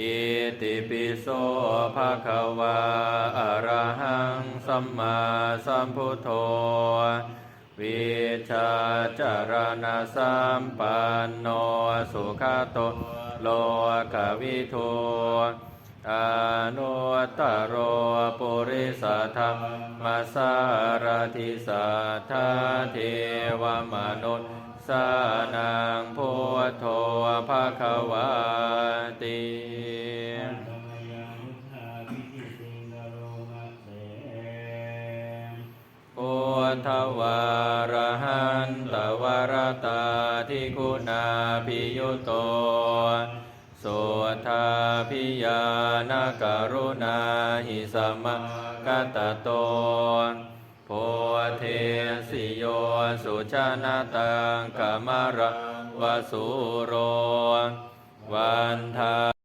อิติปิโสภะคะวาอะระหังสัมมาสัมพุทโธวิชาจารณสัมปันโนสุขโตโลกวิทูอนุตตโรปุริสธรรมสารทิสัทธาเทวมนุษย์สานังพุ โธภะคะวาติพุทวารหันตวรตาทิคุณาพิยุโตสุทาพิยานกรุณาหิสมะกตโต สิโยสุชนะตังกมระวสุโร วันทา